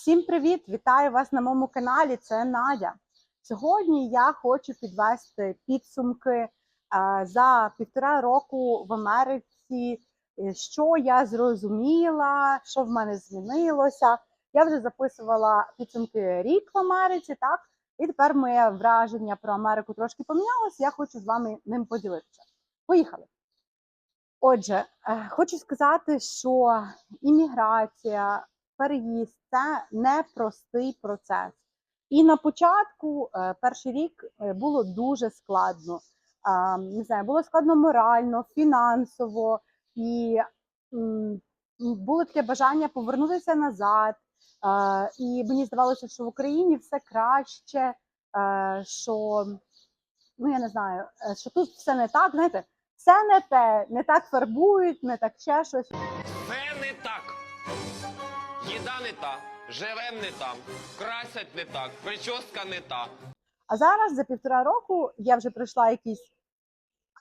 Всім привіт! Вітаю вас на моєму каналі. Це Надя. Сьогодні я хочу підвести підсумки е, за півтора року в Америці, що я зрозуміла, що в мене змінилося. Я вже записувала підсумки рік в Америці, так? І тепер моє враження про Америку трошки помінялося. Я хочу з вами ним поділитися. Поїхали! Отже, е, хочу сказати, що імміграція, переїзд це непростий процес. І на початку, е, перший рік, е, було дуже складно. Не знаю, було складно морально, фінансово, і було таке бажання повернутися назад. І мені здавалося, що в Україні все краще, е, що ну я не знаю, е, що тут все не так. Знаєте, все не те, не так фарбують, не так ще щось. Все не так. Їда не та, живем не там, красять не так, прическа не та. А зараз за півтора року я вже пройшла якісь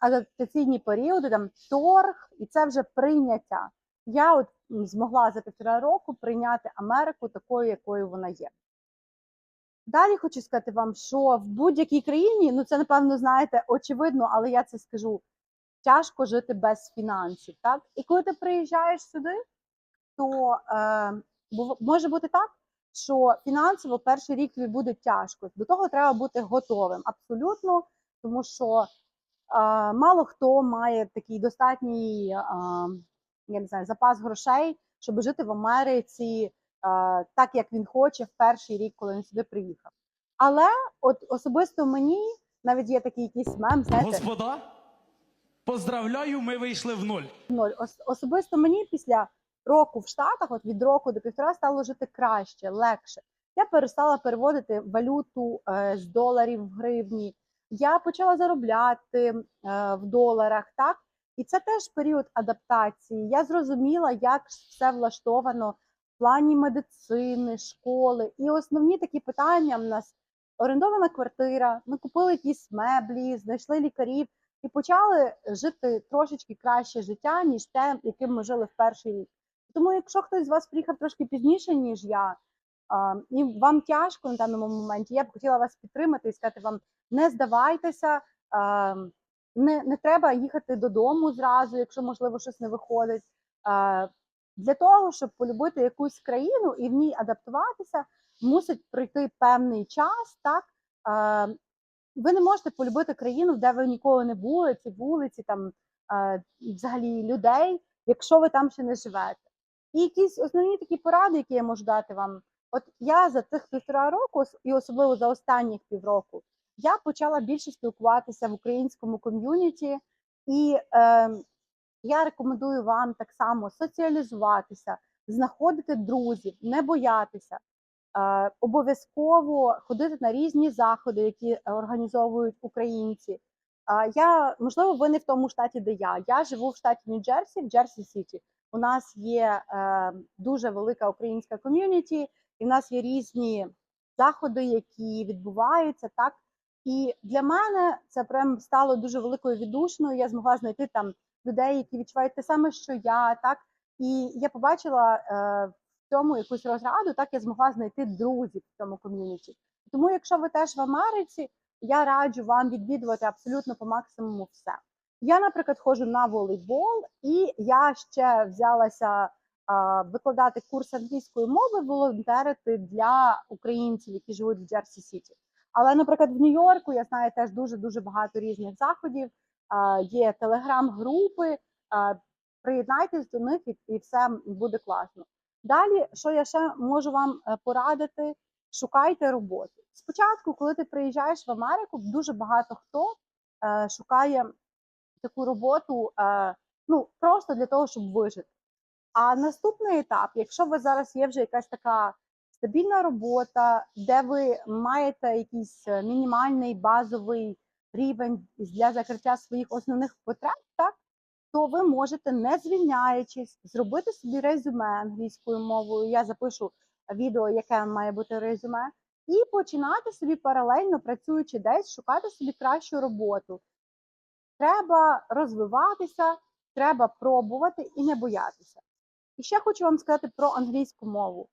адаптаційні періоди, там торг, і це вже прийняття. Я от змогла за півтора року прийняти Америку такою, якою вона є. Далі хочу сказати вам, що в будь-якій країні, ну це напевно знаєте, очевидно, але я це скажу. Тяжко жити без фінансів, так? І коли ти приїжджаєш сюди, то е, бу- може бути так, що фінансово перший рік тобі буде тяжко. До того треба бути готовим абсолютно, тому що е, мало хто має такий достатній е, я не знаю, запас грошей, щоб жити в Америці е, так, як він хоче в перший рік, коли він сюди приїхав. Але от особисто мені навіть є такий якийсь мем, знаєте, Господа, поздравляю, ми вийшли в нуль. ноль. Ос- особисто мені після року в Штатах, от від року до півтора, стало жити краще, легше. Я перестала переводити валюту е, з доларів в гривні. Я почала заробляти е, в доларах, так і це теж період адаптації. Я зрозуміла, як все влаштовано в плані медицини, школи. І основні такі питання в нас орендована квартира. Ми купили якісь меблі, знайшли лікарів і почали жити трошечки краще життя, ніж те, яким ми жили в перший рік. Тому, якщо хтось з вас приїхав трошки пізніше, ніж я, і вам тяжко на даному моменті, я б хотіла вас підтримати і сказати вам: не здавайтеся, не, не треба їхати додому зразу, якщо можливо щось не виходить. Для того, щоб полюбити якусь країну і в ній адаптуватися, мусить пройти певний час, так. Ви не можете полюбити країну, де ви ніколи не були, ці вулиці, там взагалі людей, якщо ви там ще не живете. І якісь основні такі поради, які я можу дати вам. От я за цих півтора року, і особливо за останніх півроку, я почала більше спілкуватися в українському ком'юніті, і е, я рекомендую вам так само соціалізуватися, знаходити друзів, не боятися. Е, обов'язково ходити на різні заходи, які організовують українці. Е, я можливо, ви не в тому штаті, де я. Я живу в штаті Нью-Джерсі, в Джерсі Сіті. У нас є е, дуже велика українська ком'юніті, і в нас є різні заходи, які відбуваються. Так і для мене це прям стало дуже великою віддушною. Я змогла знайти там людей, які відчувають те саме, що я, так і я побачила е, в цьому якусь розраду, так я змогла знайти друзів в цьому ком'юніті. Тому, якщо ви теж в Америці, я раджу вам відвідувати абсолютно по максимуму все. Я, наприклад, ходжу на волейбол, і я ще взялася а, викладати курс англійської мови, волонтерити для українців, які живуть в Джерсі Сіті. Але, наприклад, в Нью-Йорку я знаю теж дуже дуже багато різних заходів. А, є телеграм-групи. Приєднайтесь до них і, і все буде класно. Далі, що я ще можу вам е, порадити, шукайте роботу. Спочатку, коли ти приїжджаєш в Америку, дуже багато хто е, шукає таку роботу е, ну, просто для того, щоб вижити. А наступний етап, якщо ви зараз є вже якась така стабільна робота, де ви маєте якийсь е, мінімальний базовий рівень для закриття своїх основних потреб, так, то ви можете, не звільняючись, зробити собі резюме англійською мовою. Я запишу відео, яке має бути резюме, і починати собі паралельно працюючи десь, шукати собі кращу роботу. Треба розвиватися, треба пробувати і не боятися. І ще хочу вам сказати про англійську мову.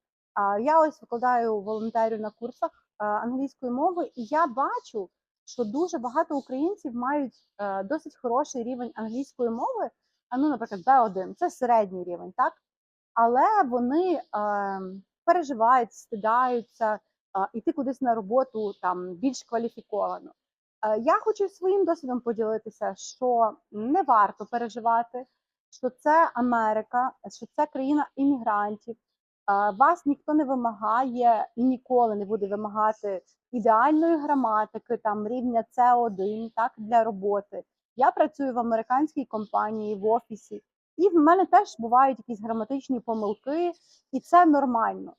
Я ось викладаю волонтерю на курсах англійської мови, і я бачу, що дуже багато українців мають е, досить хороший рівень англійської мови. Ну, наприклад, B1 це середній рівень, так? Але вони е, переживають, стидаються йти кудись на роботу там більш кваліфіковано. Е, Я хочу своїм досвідом поділитися, що не варто переживати, що це Америка, що це країна іммігрантів. Е, Вас ніхто не вимагає і ніколи не буде вимагати ідеальної граматики, там рівня С1 так, для роботи. Я працюю в американській компанії в офісі, і в мене теж бувають якісь граматичні помилки, і це нормально.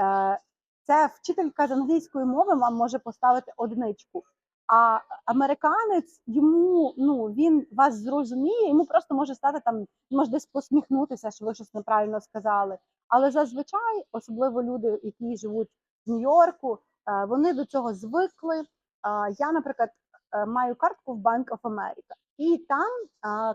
Е, Це вчителька з англійської мови вам може поставити одиничку. А американець йому ну він вас зрозуміє, йому просто може стати там, може десь посміхнутися, що ви щось неправильно сказали. Але зазвичай, особливо люди, які живуть в Нью-Йорку, е, вони до цього звикли. Е, Я, наприклад, е, маю картку в Bank of America, і там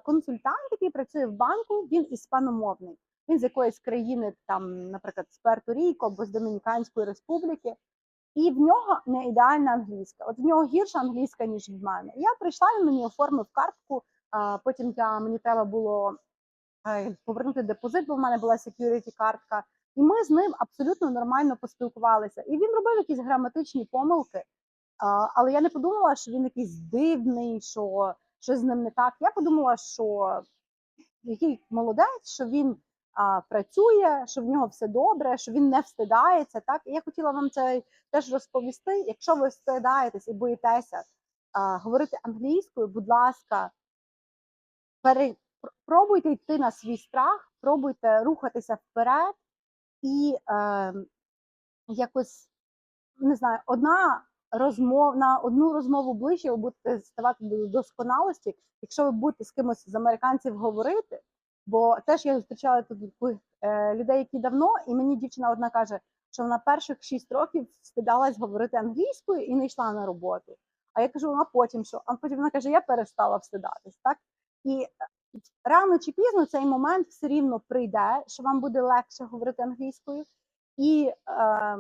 консультант, який працює в банку, він іспаномовний. Він з якоїсь країни, там, наприклад, з Перто-Ріко або з Домініканської республіки, і в нього не ідеальна англійська. От в нього гірша англійська, ніж в мене. Я прийшла, він мені оформив картку. Потім я мені треба було повернути депозит, бо в мене була security картка. І ми з ним абсолютно нормально поспілкувалися. І він робив якісь граматичні помилки. Але я не подумала, що він якийсь дивний, що щось з ним не так. Я подумала, що який молодець, що він а, працює, що в нього все добре, що він не встидається. Так, і я хотіла вам це теж розповісти. Якщо ви встидаєтесь і боїтеся а, говорити англійською, будь ласка, пере, пробуйте йти на свій страх, пробуйте рухатися вперед і е, якось не знаю, одна розмов на одну розмову ближче ви будете ставати до досконалості, якщо ви будете з кимось з американців говорити. Бо теж я зустрічала тут е, людей, які давно, і мені дівчина одна каже, що вона перших шість років стидалась говорити англійською і не йшла на роботу. А я кажу, а потім що? А потім вона каже, я перестала встидатись, так? І е, рано чи пізно цей момент все рівно прийде, що вам буде легше говорити англійською. І е,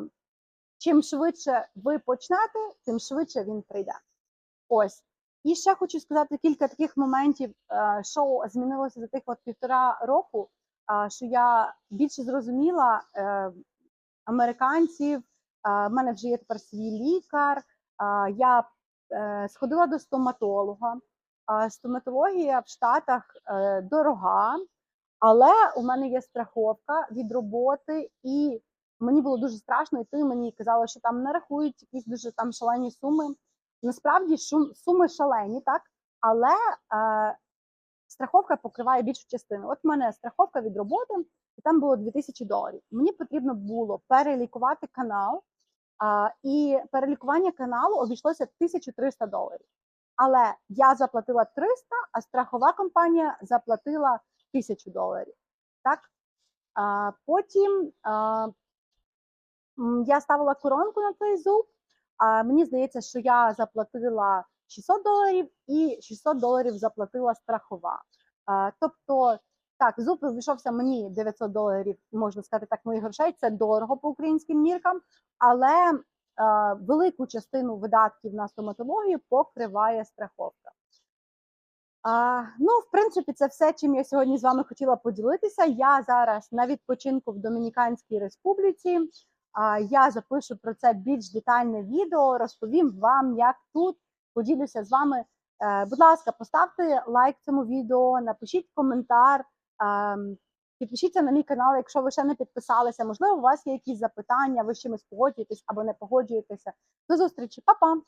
чим швидше ви почнете, тим швидше він прийде. Ось. І ще хочу сказати кілька таких моментів, е, що змінилося за тих от півтора року, е, що я більше зрозуміла е, американців. В мене вже є тепер свій лікар. Я сходила до стоматолога. Стоматологія в Штатах дорога, але у мене є страховка від роботи, і мені було дуже страшно йти. Мені казали, що там нарахують якісь дуже там шалені суми. Насправді шум, суми шалені, так, але е, страховка покриває більшу частину. От в мене страховка від роботи, і там було 2000 доларів. Мені потрібно було перелікувати канал, а, і перелікування каналу обійшлося 1300 доларів. Але я заплатила 300, а страхова компанія заплатила 1000 доларів. Так? А, потім м, я ставила коронку на цей зуб. А мені здається, що я заплатила 600 доларів і 600 доларів заплатила страхова. А, тобто, так, зуб обійшовся мені 900 доларів, можна сказати так, моїх грошей. Це дорого по українським міркам, але е, велику частину видатків на стоматологію покриває страховка. А, ну, в принципі, це все, чим я сьогодні з вами хотіла поділитися. Я зараз на відпочинку в Домініканській Республіці. Я запишу про це більш детальне відео, розповім вам, як тут поділюся з вами. Е, будь ласка, поставте лайк цьому відео, напишіть коментар, ем, підпишіться на мій канал, якщо ви ще не підписалися. Можливо, у вас є якісь запитання, ви з чимось погоджуєтесь або не погоджуєтеся. До зустрічі, Па-па!